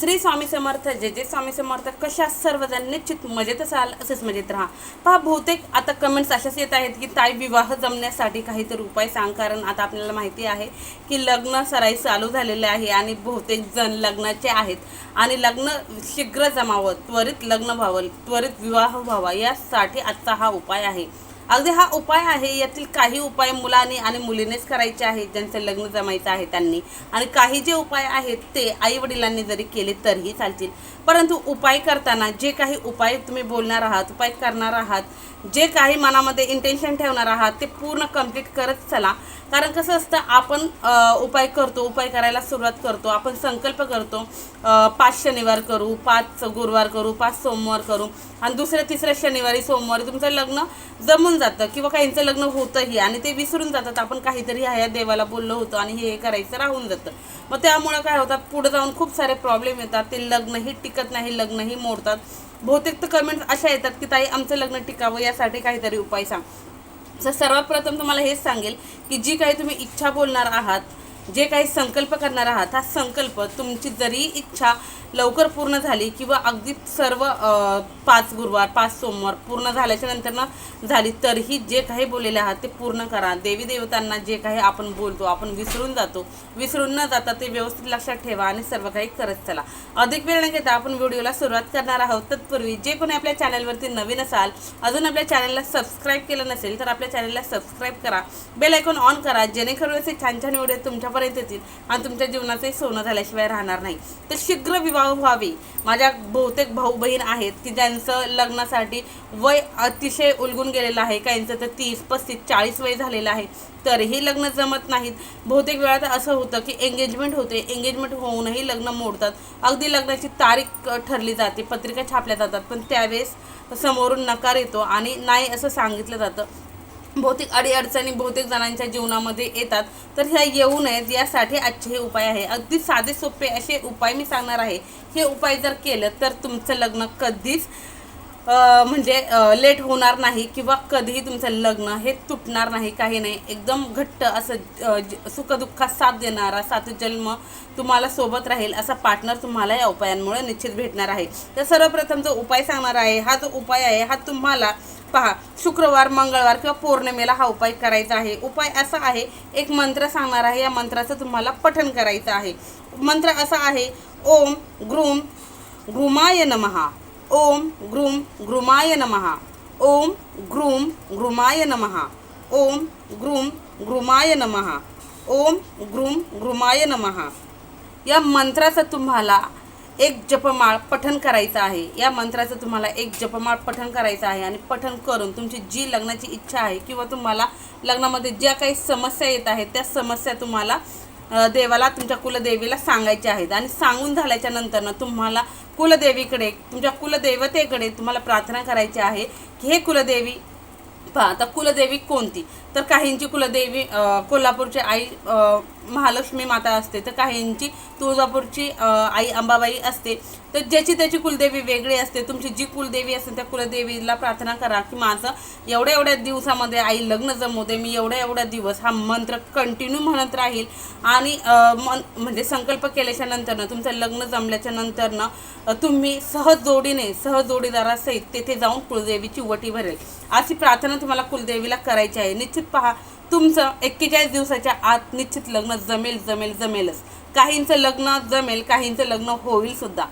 श्री स्वामी समर्थ जे जे स्वामी समर्थ. कशा सर्वजण निश्चित मजेत असाल असेच मजेत राहा. पहा बहुतेक आता कमेंट्स अशाच येत आहेत की ताई विवाह जमण्यासाठी काहीतरी उपाय सांग. कारण आता आपल्याला माहिती आहे की लग्न सराई चालू झालेले आहे आणि बहुतेक जण लग्नाचे आहेत. आणि लग्न शीघ्र जमावं त्वरित लग्न व्हावं त्वरित विवाह व्हावा यासाठी आजचा हा उपाय आहे. अगदी हा उपाय आहे यातील काही उपाय मुलांनी आणि मुलीनेच करायचे आहेत ज्यांचं लग्न जमायचं आहे त्यांनी. आणि काही जे उपाय आहेत ते आई वडिलांनी जरी केले तरीही चालतील. परंतु उपाय करताना जे काही उपाय तुम्ही बोलणार आहात उपाय करणार आहात जे काही मनामध्ये इंटेन्शन ठेवणार आहात ते पूर्ण कंप्लीट करत चला. कारण कसं असतं आपण उपाय करतो उपाय करायला सुरुवात करतो आपण संकल्प करतो पाच शनिवार करू पाच गुरुवार करू पाच सोमवार करू आणि दुसऱ्या तिसऱ्या शनिवारी सोमवारी तुमचं लग्न जमून जातं किंवा काहींचं लग्न होतंही आणि ते विसरून जातात. आपण काहीतरी ह्या देवाला बोललो होतो आणि हे करायचं राहून जातं. मग त्यामुळं काय होतात पुढे जाऊन खूप सारे प्रॉब्लेम येतात. ते लग्नही टिकत नाही लग्नही मोडतात. बहुतेक तर कमेंट अशा येतात की ताई आमचं लग्न टिकावं यासाठी काहीतरी उपाय सांग. तर सर्वात प्रथम तुम्हाला हेच सांगेल की जी काही तुम्ही इच्छा बोलणार आहात जे काही संकल्प करणार आहात हा संकल्प तुमची जरी इच्छा लवकर पूर्ण झाली किंवा अगदी सर्व पाच गुरुवार पाच सोमवार पूर्ण झाल्याच्यानंतर झाली तरीही जे काही बोललेले आहात ते पूर्ण करा. देवी देवतांना जे काही आपण बोलतो आपण विसरून जातो. विसरून न जाता ते व्यवस्थित लक्षात ठेवा आणि सर्व काही करत चला. अधिक वेळ न घेता आपण व्हिडिओला सुरुवात करणार आहोत. तत्पूर्वी जे कोणी आपल्या चॅनलवरती नवीन असाल अजून आपल्या चॅनलला सबस्क्राईब केलं नसेल तर आपल्या चॅनलला सबस्क्राईब करा. बेल आयकॉन ऑन करा जेणेकरून असे छान छान व्हिडिओ तुमच्या तुमच्यापर्यंत येतील आणि तुमच्या जीवनाचंही सोनं झाल्याशिवाय राहणार नाही. तर शीघ्र विवाह व्हावे. माझ्या बहुतेक भाऊ बहीण आहेत की ज्यांचं लग्नासाठी वय अतिशय उलगून गेलेलं आहे. काहींचं तर तीस पस्तीस चाळीस वय झालेलं आहे. तरीही लग्न जमत नाहीत. बहुतेक वेळा तर असं होतं की एंगेजमेंट होते. एंगेजमेंट होऊनही लग्न मोडतात. अगदी लग्नाची तारीख ठरली जाते. पत्रिका छापल्या जातात. पण त्यावेळेस समोरून नकार येतो आणि नाही असं सांगितलं जातं. बहुतेक अडीअडचणी बहुतेक जणांच्या जीवनामध्ये येतात. तर ह्या येऊ नयेत यासाठी आजचे हे उपाय आहे. अगदी साधे सोपे असे उपाय मी सांगणार आहे. हे उपाय जर केलं तर तुमचं लग्न कधीच म्हणजे लेट होणार नाही किंवा कधीही तुमचं लग्न हे तुटणार नाही काही नाही. एकदम घट्ट असं सुखदुःखात साथ देणारा सात जन्म तुम्हाला सोबत राहील असा पार्टनर तुम्हाला या उपायांमुळे निश्चित भेटणार आहे. तर सर्वप्रथम जो उपाय सांगणार आहे हा जो उपाय आहे हा तुम्हाला पहा शुक्रवार मंगळवार किंवा पौर्णिमेला हा उपाय करायचा आहे. उपाय असा आहे एक मंत्र सांगणार आहे या मंत्राचं तुम्हाला पठण करायचं आहे. मंत्र असा आहे ओम ग्रुम ग्रुमाय नमहा ओम ग्रुम ग्रुमाय नमहा ओम ग्रुम ग्रुमाय नमहा ओम ग्रुम ग्रुमाय नमहा ओम ग्रुम ग्रुमाय नमहा या मंत्राचं तुम्हाला एक जपमाळ पठण करायचं आहे. या मंत्राचं तुम्हाला एक जपमाळ पठण करायचं आहे आणि पठण करून तुमची जी लग्नाची इच्छा आहे किंवा तुम्हाला लग्नामध्ये ज्या काही समस्या येत आहेत त्या समस्या तुम्हाला देवाला तुमच्या कुलदेवीला सांगायच्या आहेत. आणि सांगून झाल्याच्या नंतरनं तुम्हाला कुलदेवीकडे तुमच्या कुलदेवतेकडे तुम्हाला प्रार्थना करायची आहे की हे कुलदेवी पहा आता कुलदेवी कोणती? तर काहींची कुलदेवी कोल्हापूरची आई महालक्ष्मी माता असते तर काहींची तुळजापूरची आई अंबाबाई असते तर ज्याची त्याची कुलदेवी वेगळी असते तुमची जी कुलदेवी असते त्या कुलदेवीला प्रार्थना करा की माझं एवढ्या एवढ्या दिवसामध्ये आई लग्न जमवते मी एवढ्या एवढ्या दिवस हा मंत्र कंटिन्यू म्हणत राहील. आणि मन म्हणजे संकल्प केल्याच्या नंतरनं तुमचं लग्न जमल्याच्या नंतरनं तुम्ही सहज जोडीने सहज जोडीदारासहित तेथे जाऊन कुलदेवीची वटी भरेल. अशी प्रार्थना तुम्हाला कुलदेवीला करायची आहे. निश्चित पहा तुमचं एक्केचाळीस दिवसाच्या आत निश्चित लग्न जमेल जमेल जमेलच. काहींचं लग्न जमेल काहींचं लग्न होईल सुद्धा.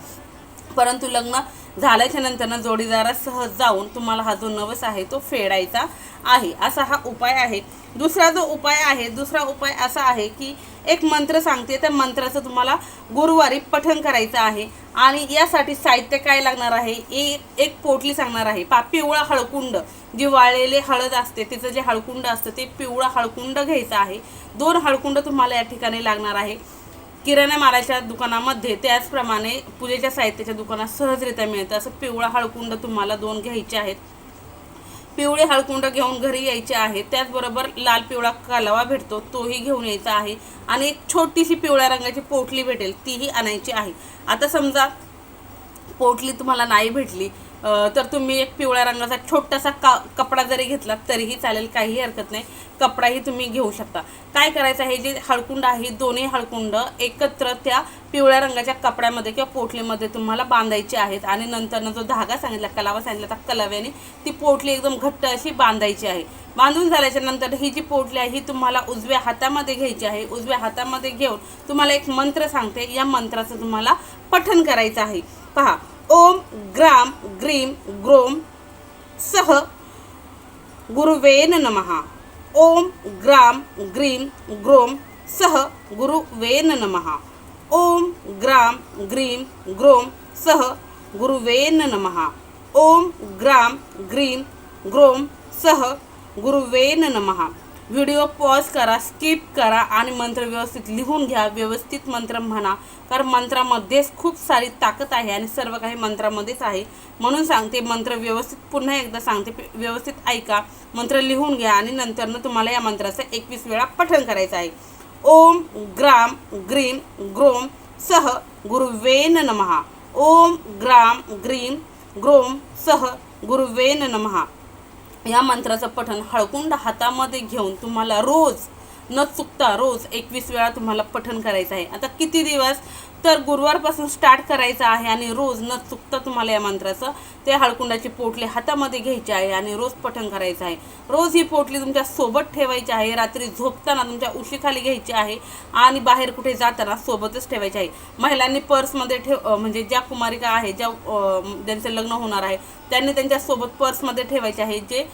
परंतु लग्न झाल्याच्या नंतरनं जोडीदारासह जाऊन तुम्हाला हा जो नवस आहे तो फेडायचा आहे. असा हा उपाय आहे. दुसरा जो उपाय आहे दुसरा उपाय असा आहे की एक मंत्र सांगते त्या मंत्राचं तुम्हाला गुरुवारी पठण करायचं आहे. आणि यासाठी साहित्य काय लागणार आहे? एक एक पोटली सांगणार आहे. पा पिवळा हळकुंड. जी वाळलेले हळद असते तिचं जे हळकुंड असतं ते पिवळा हळकुंड घ्यायचं आहे. दोन हळकुंड तुम्हाला या ठिकाणी लागणार आहे. किराणा मालाच्या दुकानामध्ये त्याचप्रमाणे पूजेच्या साहित्याच्या दुकानात सहजरित्या मिळतं. असं पिवळा हळकुंड तुम्हाला दोन घ्यायचे आहेत. पिवळे हळकुंड घेऊन घरी यायचे आहे. त्याचबरोबर लाल पिवळा कालवा भेटतो तोही घेऊन यायचा आहे. आणि एक छोटीशी पिवळ्या रंगाची पोटली भेटेल तीही आणायची आहे. आता समजा पोटली तुम्हाला नाही भेटली तर तुम्ही एक पिवळ्या रंगाचा छोटासा का कपडा जरी घेतला तरीही चालेल काहीही हरकत नाही. कपडाही तुम्ही घेऊ शकता. काय करायचं आहे जे हळकुंड आहे दोन्ही हळकुंड एकत्र त्या पिवळ्या रंगाच्या कपड्यामध्ये किंवा पोटलीमध्ये तुम्हाला बांधायची आहेत आणि नंतरनं जो धागा सांगितला कलावा सांगितला त्या कलाव्याने ती पोटली एकदम घट्ट अशी बांधायची आहे. बांधून झाल्याच्यानंतर ही जी पोटली आहे ही तुम्हाला उजव्या हातामध्ये घ्यायची आहे. उजव्या हातामध्ये घेऊन तुम्हाला एक मंत्र सांगते. या मंत्राचं तुम्हाला पठन करायचं आहे. पहा ओम ग्राम ग्रीम ग्रोम सह गुरुवेन नमहा ओम ग्राम ग्रीम ग्रोम सह गुरुवेन नमहा ओम ग्राम ग्रीम ग्रोम सह गुरुवेन नमहा ओम ग्राम ग्रीम ग्रोम सह गुरुवेन नमहा व्हिडिओ पॉज करा स्किप करा आणि मंत्र व्यवस्थित लिहून घ्या. व्यवस्थित मंत्र म्हणा कारण मंत्रामध्येच खूप सारी ताकद आहे आणि सर्व काही मंत्रामध्येच आहे. म्हणून सांगते मंत्र व्यवस्थित पुन्हा एकदा सांगते व्यवस्थित ऐका मंत्र लिहून घ्या आणि नंतरनं तुम्हाला या मंत्राचं एकवीस वेळा पठण करायचं आहे. ओम ग्राम ग्रीम ग्रोम सह गुरुवेन नमहा ओम ग्राम ग्रीम ग्रोम सह गुरुवेन नमहा या मंत्राचं पठण हळकुंड हातामध्ये घेऊन तुम्हाला रोज न चुकता रोज एकवीस वेळा तुम्हाला पठण करायचं आहे. आता किती दिवस तर गुरुवारपासून स्टार्ट करायचं आहे आणि रोज न चुकता तुम्हाला या मंत्राचं ते हळकुंडाची पोटली हातामध्ये घ्यायची आहे आणि रोज पठण करायचं आहे. रोज ही पोटली तुमच्यासोबत ठेवायची आहे. रात्री झोपताना तुमच्या उशीखाली घ्यायची आहे आणि बाहेर कुठे जाताना सोबतच ठेवायची आहे. महिलांनी पर्समध्ये ठेव म्हणजे ज्या कुमारिका आहे ज्या ज्यांचं लग्न होणार आहे त्यांनी त्यांच्यासोबत पर्समध्ये ठेवायचे आहे. जे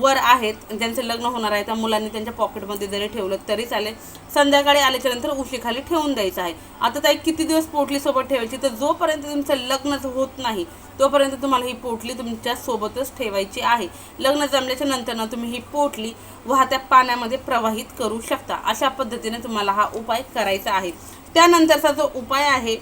वर आहेत ज्यांचं लग्न होणार आहे त्या मुलांनी त्यांच्या पॉकेटमध्ये जरी ठेवलं तरी चालेल. संध्याकाळी आल्याच्यानंतर उशीखाली ठेवून द्यायचं आहे. आता ताई किती दिवस पोटली सोबत ठेवायची? तर जोपर्यंत तुमचं लग्नच होत नाही तोपर्यंत तुम्हाला ही पोटली तुमच्या सोबतच ठेवायची आहे. लग्न जमल्याच्या नंतरनं तुम्ही ही पोटली वाहत्या पाण्यामध्ये प्रवाहित करू शकता. अशा पद्धतीने तुम्हाला हा उपाय करायचा आहे. त्यानंतरचा जो उपाय आहे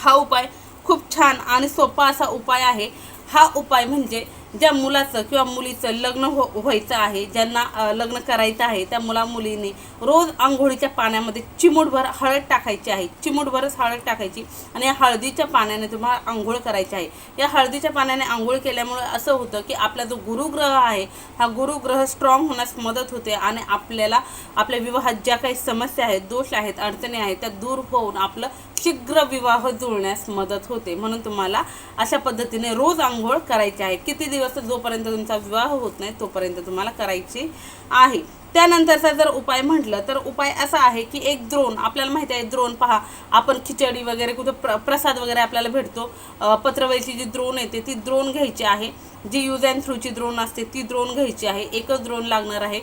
हा उपाय खूप छान आणि सोपा असा उपाय आहे. हा उपाय म्हणजे ज्या मुलाचं किंवा मुलीचं लग्न हो व्हायचं आहे ज्यांना लग्न करायचं आहे त्या मुला मुलीने रोज आंघोळीच्या पाण्यामध्ये चिमूटभर हळद टाकायची आहे. चिमूटभरच हळद टाकायची आणि या हळदीच्या पाण्याने तुम्हाला आंघोळ करायची आहे. या हळदीच्या पाण्याने आंघोळ केल्यामुळे असं होतं की आपला जो गुरुग्रह आहे हा गुरुग्रह स्ट्रॉंग होण्यास मदत होते आणि आपल्याला आपल्या विवाहात ज्या काही समस्या आहेत दोष आहेत अडचणी आहेत त्या दूर होऊन आपलं शीघ्र विवाह जुळण्यास मदत होते. म्हणून तुम्हाला अशा पद्धतीने रोज आंघोळ करायची आहे. किती दिवस जोपर्यंत तुमचा विवाह होत नाही तोपर्यंत तुम्हाला करायची आहे. त्यानंतरचा जर उपाय म्हटलं तर उपाय असा आहे की एक द्रोण आपल्याला माहिती आहे द्रोण पहा आपण खिचडी वगैरे कुठं प्र प्रसाद वगैरे आपल्याला भेटतो. पत्रवळीची जी द्रोण येते ती द्रोण घ्यायची आहे. जी यूज अँड थ्रूची द्रोण असते ती द्रोण घ्यायची आहे. एकच द्रोण लागणार आहे.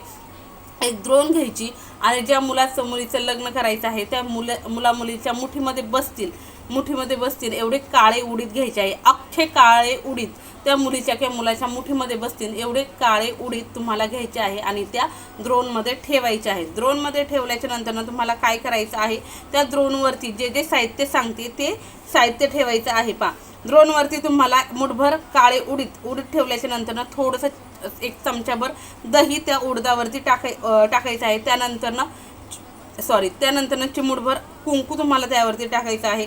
एक द्रोण घ्यायची आणि ज्या मुलाचं मुलीचं लग्न करायचं आहे त्या मुला मुला मुलीच्या मुठीमध्ये बसतील. मुठीमध्ये बसतील एवढे काळे उडीत घ्यायचे आहे. अख्खे काळे उडीद त्या मुलीच्या किंवा मुलाच्या मुठीमध्ये बसतील एवढे काळे उडीद तुम्हाला घ्यायचे आहे आणि त्या द्रोणमध्ये ठेवायचे आहे द्रोणमध्ये ठेवल्याच्या नंतर तुम्हाला काय करायचं आहे? त्या द्रोणवरती जे जे साहित्य सांगते ते साहित्य ठेवायचं आहे पा द्रोणवरती तुम्हाला मुठभर काळे उडीद उडीद ठेवल्याच्या नंतरनं थोडंसं एक चमच्याभर दही त्या उडदावरती टाकाय टाकायचं आहे. त्यानंतरनं सॉरी त्यानंतरनं चिमूटभर कुंकू तुम्हाला त्यावरती टाकायचं आहे.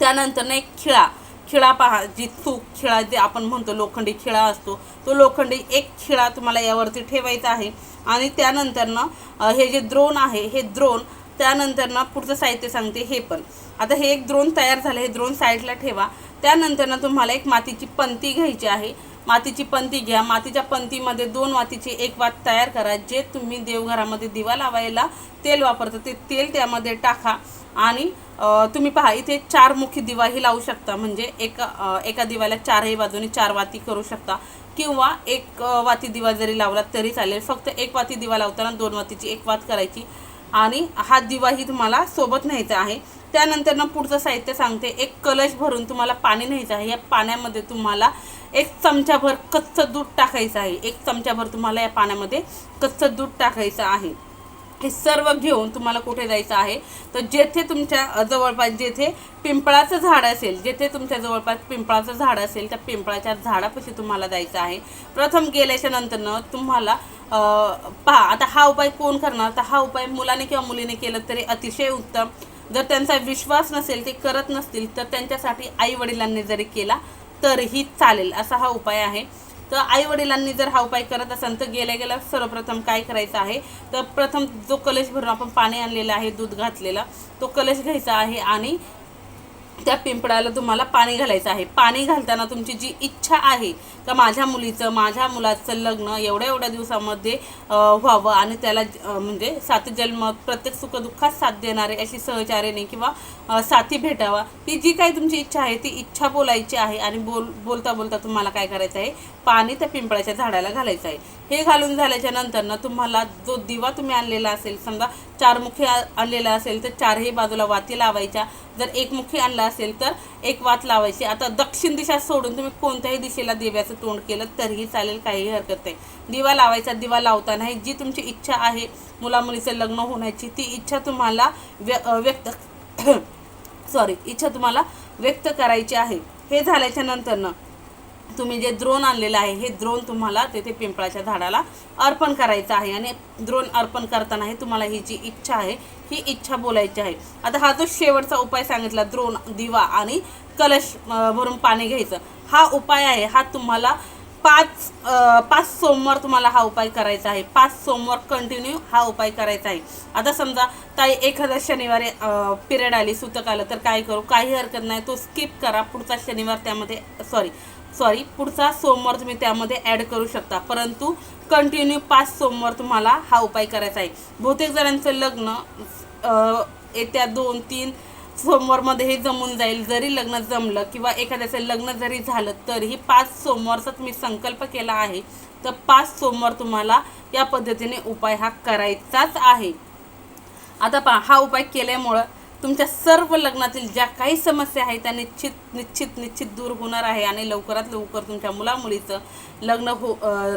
त्यानंतरनं एक खिळा. खिळा पहा जी चूक खिळा जे आपण म्हणतो लोखंडी खिळा असतो तो लोखंडी एक खिळा तुम्हाला यावरती ठेवायचा आहे. आणि त्यानंतरनं हे जे द्रोण आहे हे द्रोण त्यानंतरनं पुढचं साहित्य सांगते हे पण. आता हे एक द्रोण तयार झालं हे द्रोण साईडला ठेवा. त्यानंतरनं तुम्हाला एक मातीची पंती घ्यायची आहे. मातीची पंती घ्या. मातीच्या पंतीमध्ये दोन मातीची एक वात तयार करा. जे तुम्ही देवघरामध्ये दिवा लावायला तेल वापरता ते तेल त्यामध्ये टाका. आणि तुम्ही पहा इथे चार मुखी दिवाही लावू शकता. म्हणजे एका एका दिवाला चारही बाजूने चार वाती करू शकता. किंवा एक वाती दिवा जरी लावला तरी चालेल. फक्त एक वाती दिवा लावताना दोन वातीची एक वात करायची. आणि हा दिवाही तुम्हाला सोबत न्यायचा आहे. त्यानंतर ना पुढचं साहित्य सांगते. एक कलश भरून तुम्हाला पाणी न्यायचं आहे. या पाण्यामध्ये तुम्हाला एक चमचाभर कच्चं दूध टाकायचं आहे. एक चमचाभर तुम्हाला या पाण्यामध्ये कच्चं दूध टाकायचं आहे. हे सर्व घेऊन तुम्हाला कुठे जायचं आहे? तर जेथे तुमच्या जवळपास जेथे पिंपळाचं झाड असेल जेथे तुमच्या जवळपास पिंपळाचं झाड असेल त्या पिंपळाच्या झाडापाशी तुम्हाला जायचं आहे. प्रथम गेल्याच्या नंतरनं तुम्हाला पहा आता हा उपाय कोण करणार? तर हा उपाय मुलाने किंवा मुलीने केलं तरी अतिशय उत्तम. जर त्यांचा विश्वास नसेल ते करत नसतील तर त्यांच्यासाठी आई वडिलांनी जरी केला तरीही चालेल असा हा उपाय आहे. तर आई वडिलांनी जर हा उपाय करत असाल तर गेल्या गेल्या सर्वप्रथम काय करायचं आहे? तर प्रथम जो कलश भरून आपण पाणी आणलेलं आहे दूध घातलेला तो कलश घ्यायचा आहे आणि त्या पिंपळाला तुम्हाला पाणी घालायचं आहे. पाणी घालताना तुमची जी इच्छा आहे का माझ्या मुलीचं माझ्या मुलाचं लग्न एवढ्या एवढ्या दिवसामध्ये व्हावं आणि त्याला म्हणजे सात जन्म प्रत्येक सुखदुःखात साथ देणारे अशी सहचार्याने किंवा साथी भेटावा. ही जी काही तुमची इच्छा आहे ती इच्छा बोलायची आहे आणि बोल बोलता बोलता तुम्हाला काय करायचं आहे? पाणी त्या पिंपळाच्या झाडाला घालायचं आहे. हे घालून झाल्याच्यानंतर ना तुम्हाला जो दिवा तुम्ही आणलेला असेल समजा चारमुखी आणलेला असेल तर चारही बाजूला वाती लावायच्या. जर एकमुखी आणला असेल तर एक वात लावायची. आता दक्षिण दिशा सोडून तुम्ही कोणत्याही दिशेला दिव्याचं तोंड केलं तरीही चालेल काहीही हरकत नाही. दिवा लावायचा दिवा लावतानाही जी तुमची इच्छा आहे मुलामुलीचं लग्न होण्याची ती इच्छा तुम्हाला व्य व्यक्त सॉरी इच्छा तुम्हाला व्यक्त करायची आहे. हे झाल्याच्या नंतरनं तुम्ही जे द्रोण आणलेलं आहे हे द्रोण तुम्हाला तेथे पिंपळाच्या झाडाला अर्पण करायचं आहे. आणि द्रोण अर्पण करताना हे तुम्हाला ही जी इच्छा आहे ही इच्छा बोलायची आहे. आता हा जो शेवटचा उपाय सांगितला द्रोण दिवा आणि कलश भरून पाणी घ्यायचं हा उपाय आहे. हा तुम्हाला पाच पाच सोमवार तुम्हाला हा उपाय करायचा आहे. पाच सोमवार कंटिन्यू हा उपाय करायचा आहे. आता समजा ताई एखादा शनिवारी पिरियड आली सुतक आलं तर काय करू? काही हरकत नाही. तो स्किप करा. पुढचा शनिवार त्यामध्ये सॉरी सॉरी पुढचा सोमवार तुम्ही त्यामध्ये ॲड करू शकता. परंतु कंटिन्यू पाच सोमवार तुम्हाला हा उपाय करायचा आहे. बहुतेक जणांचं लग्न येत्या दोन तीन सोमवारमध्ये हे जमून जाईल. जरी लग्न जमलं किंवा एखाद्याचं लग्न जरी झालं तरीही पाच सोमवारचा तुम्ही संकल्प केला आहे तर पाच सोमवार तुम्हाला या पद्धतीने उपाय हा करायचाच आहे. आता पहा हा उपाय केल्यामुळं तुमच्या सर्व लग्नातील ज्या काही समस्या आहेत त्या निश्चित निश्चित निश्चित दूर होणार आहे आणि लवकरात लवकर तुमच्या मुलामुलीचं लग्न हो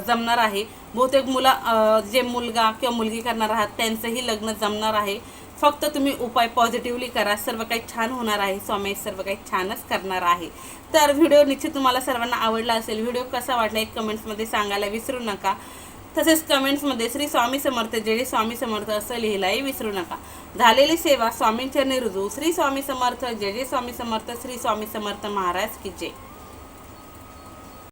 जमणार आहे. बहुतेक मुला जे मुलगा किंवा मुलगी करणार आहात त्यांचंही लग्न जमणार आहे. फक्त तुम्ही उपाय पॉझिटिव्हली करा. सर्व काही छान होणार आहे. स्वामी सर्व काही छानच करणार आहे. तर व्हिडिओ निश्चित तुम्हाला सर्वांना आवडला असेल. व्हिडिओ कसा वाटला एक कमेंट्समध्ये सांगायला विसरू नका. तसेच कमेंट्समध्ये श्री स्वामी समर्थ जय स्वामी समर्थ असं लिहिलाही विसरू नका. झालेली सेवा स्वामींच्या रुजू श्री स्वामी समर्थ जय जे स्वामी समर्थ श्री स्वामी समर्थ महाराज की जय.